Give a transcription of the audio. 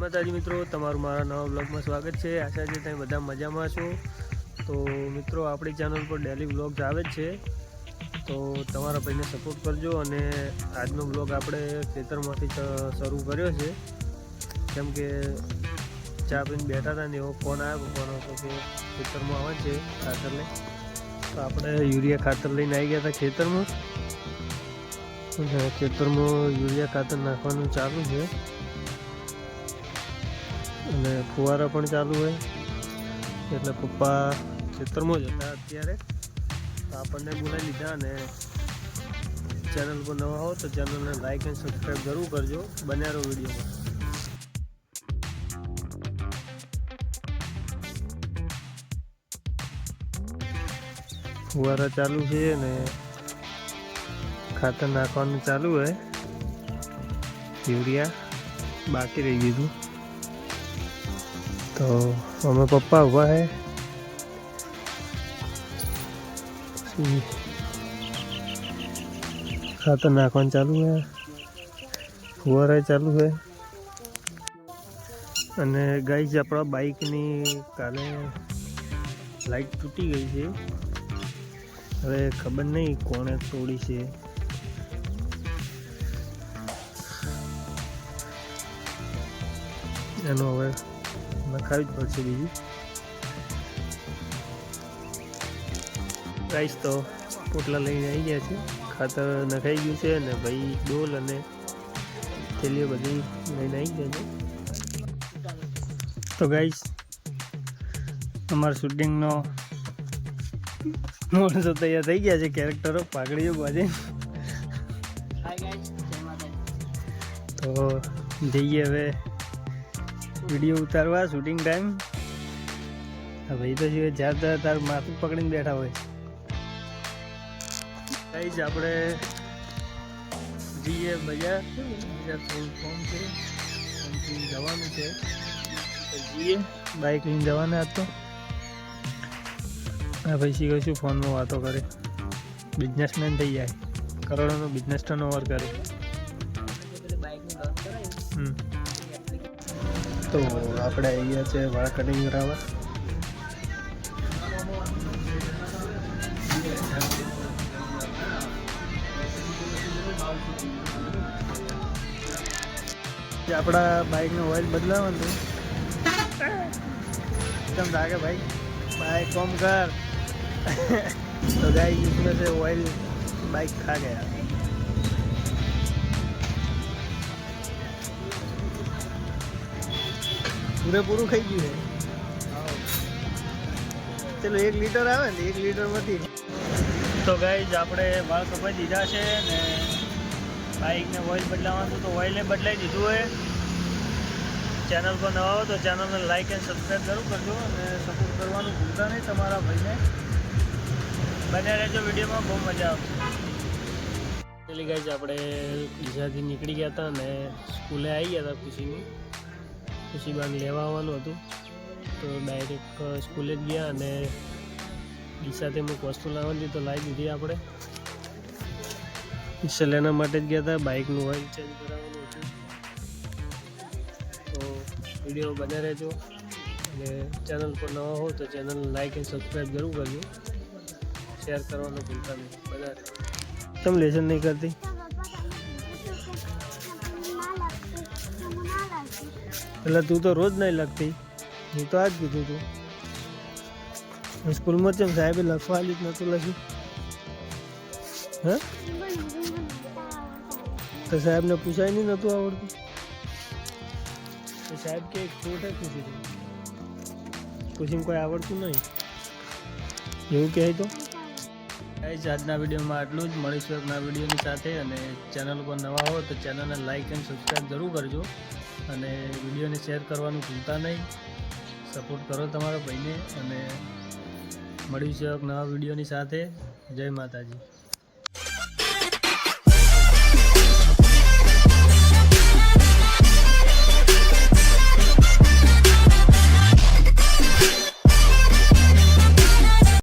માતાજી મિત્રો, તમારું મારા નવા બ્લોગમાં સ્વાગત છે. આશા છે તમે બધા મજામાં છો. તો મિત્રો, આપણી ચેનલ પર ડેલી બ્લોગ્સ આવે જ છે. તો તમારા ભાઈને સપોર્ટ કરજો અને આજનો બ્લોગ આપણે ખેતરમાંથી શરૂ કર્યો છે. કેમ કે ચા પીને બેઠા હતા ને એવો ફોન આવ્યો પપ્પાનો તો કે ખેતરમાં આવે છે ખાતર લઈ. તો આપણે યુરિયા ખાતર લઈને આવી ગયા હતા ખેતરમાં. ખેતરમાં યુરિયા ખાતર નાખવાનું ચાલુ છે. અને ફુવારા પણ ચાલુ હોય. એટલે પપ્પા ખેતરમાં જ હતા અત્યારે. તો આપણને બોલાવી લીધા અને ચેનલ પર નવા હો તો ચેનલને લાઈક એન્ડ સબસ્ક્રાઈબ જરૂર કરજો. બન્યા રહો વિડીયોમાં. ફુવારા ચાલુ છે અને ખાતર નાખવાનું ચાલુ હોય. યુરિયા બાકી રહી ગયું તો અમે પપ્પા ઊભા હે ખાતર નાખવાનું ચાલુ હે ફુવારા ચાલુ હે અને ગાઈસ આપણા બાઇકની કાલે લાઈટ તૂટી ગઈ છે. હવે ખબર નહીં કોણે તોડી છે. એનો હવે નખાવી જ પડશે બીજી. પ્રાઇસ તો પોટલા લઈને આવી ગયા છે. ખાતર નખાઈ ગયું છે અને ભાઈ ડોલ અને થેલીઓ બધી લઈને આવી ગયા છે. તો ગાઈસ અમારા શૂટિંગનો માણસો તૈયાર થઈ ગયા છે કેરેક્ટરો પાઘડીઓ બાજે તો જઈએ હવે વીડિયો ઉતારવા શૂટિંગ ટાઈમ ભાઈ તો જે જ્યાં ત્યાં તાર માથું પકડીને બેઠા હોય. કઈ જ આપણે જઈએ બજાર. બજાર થોડું ફોન છે. જવાનું છે. જઈએ. બાઇક લઈને જવાના આજ તો. હા ભાઈ શીખો શું ફોનમાં વાતો કરે? બિઝનેસમેન થઈ જાય. કરોડોનો બિઝનેસ ટર્ન ઓવર કરે. હમ. તો આપણે અહીંયા છે વાળ કટિંગ કરાવવા આપણા બાઇકનો ઓઇલ બદલાવવાનું. કેમ લાગે ભાઈ? બાઇક કોમ કર. તો ગાઈ છે ઓઇલ બાઇક ખા ગયા. પૂરેપૂરું ખાઈ ગયું છે. ચલો, એક લીટર આવે ને, એક લીટરમાંથી તો ગાઈઝ આપણે વાળ કપાઈ દીધા છે ને બાઇકને ઓઇલ બદલાવાનું તો ઓઇલે બદલાઈ દીધું હોય ચેનલ પર નવા હો તો ચેનલને લાઈક એન્ડ સબસ્ક્રાઈબ જરૂર કરજો અને સપોર્ટ કરવાનું ભૂલતા નહીં તમારા ભાઈને. બન્યા રહેજો વિડીયોમાં, બહુ મજા આવશે. પેલી ગાઈઝ આપણે બીજાથી નીકળી ગયા હતા અને સ્કૂલે આવી ગયા હતા ખુશીની ખુશી બાગ લેવા આવવાનું હતું. તો ડાયરેક્ટ સ્કૂલે જ ગયા અને ડીસાથી અમુક વસ્તુ લાવવાની તો લાવી દીધી આપણે. સલેના માટે જ ગયા હતા બાઇકનું ઓઇલ ચેન્જ કરાવવાનું હતું. તો વીડિયો બને રહેજો. અને ચેનલ પર નવા હો તો ચેનલ લાઈક એન્ડ સબસ્ક્રાઈબ જરૂર કરજો. શેર કરવાનું ભૂલતા નહીં. બધા તમે લેસન નહીં કરતી? એટલે તું તો રોજ નહીં લખતી. હું તો આજ કીધું તું. સ્કૂલમાં છે સાહેબે લખવા જ નહોતું લખ્યું. હે? તો સાહેબને પૂછાય નહીં નહોતું આવડતું. તો સાહેબ કે હે પૂછી દે. પૂછીને કોઈ આવડતું નહીં. એવું કહે તો? ગાઈઝ, આજના વિડીયોમાં આટલું જ. મળીશું એક વિડીયોની સાથે અને ચેનલ પર નવા હો તો ચેનલને લાઇક એન્ડ સબસ્ક્રાઈબ જરૂર કરજો અને વિડીયોને શેર કરવાનું ભૂલતા નહીં. સપોર્ટ કરો તમારા ભાઈને અને મળીશું એક નવા વિડીયોની સાથે. જય માતાજી.